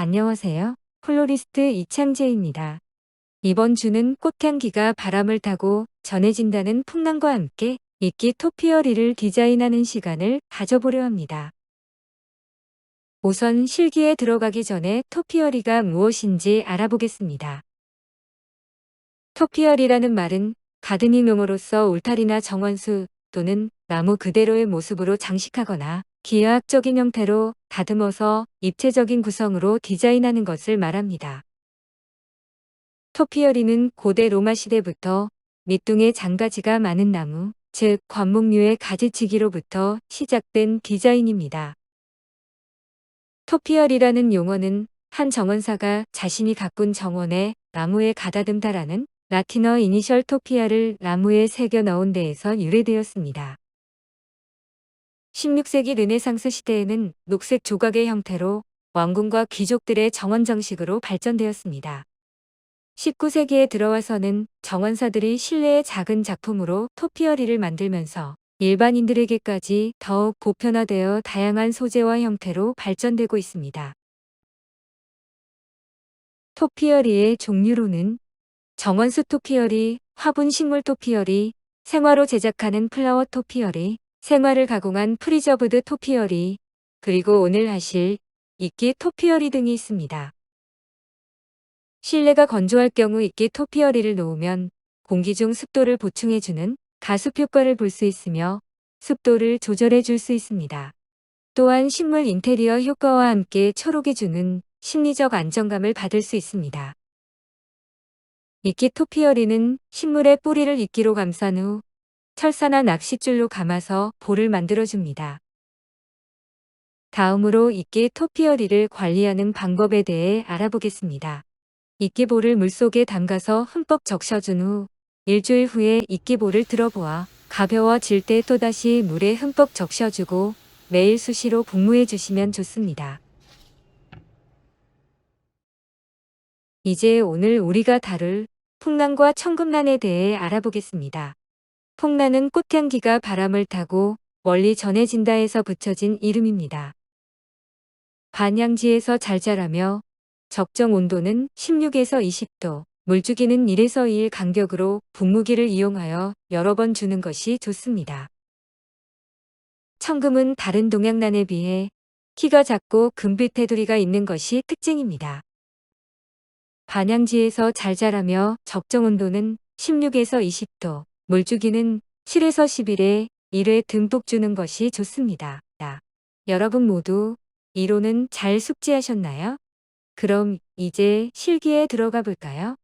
안녕하세요. 플로리스트 이창재입니다. 이번 주는 꽃향기가 바람을 타고 전해진다는 풍랑과 함께 이끼 토피어리를 디자인하는 시간을 가져보려 합니다. 우선 실기에 들어가기 전에 토피어리가 무엇인지 알아보겠습니다. 토피어리라는 말은 가드닝용어로서 울타리나 정원수 또는 나무 그대로의 모습으로 장식하거나 기하학적인 형태로 다듬어서 입체적인 구성으로 디자인하는 것을 말합니다. 토피어리는 고대 로마 시대부터 밑둥에 장가지가 많은 나무, 즉 관목류의 가지치기로부터 시작된 디자인입니다. 토피어리라는 용어는 한 정원사가 자신이 가꾼 정원에 나무에 가다듬다라는 라틴어 이니셜 토피아를 나무에 새겨 넣은 데에서 유래되었습니다. 16세기 르네상스 시대에는 녹색 조각의 형태로 왕궁과 귀족들의 정원 정식으로 발전되었습니다. 19세기에 들어와서는 정원사들이 실내의 작은 작품으로 토피어리를 만들면서 일반인들에게까지 더욱 보편화되어 다양한 소재와 형태로 발전되고 있습니다. 토피어리의 종류로는 정원수 토피어리, 화분 식물 토피어리, 생화로 제작하는 플라워 토피어리, 생화를 가공한 프리저브드 토피어리, 그리고 오늘 하실 이끼 토피어리 등이 있습니다. 실내가 건조할 경우 이끼 토피어리를 놓으면 공기 중 습도를 보충해주는 가습 효과를 볼 수 있으며 습도를 조절해 줄 수 있습니다. 또한 식물 인테리어 효과와 함께 초록이 주는 심리적 안정감을 받을 수 있습니다. 이끼 토피어리는 식물의 뿌리를 이끼로 감싼 후 철사나 낚싯줄로 감아서 볼을 만들어줍니다. 다음으로 이끼 토피어리를 관리하는 방법에 대해 알아보겠습니다. 이끼볼을 물속에 담가서 흠뻑 적셔준 후 일주일 후에 이끼볼을 들어보아 가벼워질 때 또다시 물에 흠뻑 적셔주고 매일 수시로 복무해 주시면 좋습니다. 이제 오늘 우리가 다룰 풍란과 청금란에 대해 알아보겠습니다. 풍란은 꽃향기가 바람을 타고 멀리 전해진다에서 붙여진 이름입니다. 반양지에서 잘 자라며 적정 온도는 16에서 20도, 물주기는 1에서 2일 간격으로 분무기를 이용하여 여러 번 주는 것이 좋습니다. 청금은 다른 동양란에 비해 키가 작고 금빛 테두리가 있는 것이 특징입니다. 반양지에서 잘 자라며 적정 온도는 16에서 20도, 물주기는 7에서 10일에 1회 듬뿍 주는 것이 좋습니다. 여러분 모두 이론은 잘 숙지하셨나요? 그럼 이제 실기에 들어가 볼까요?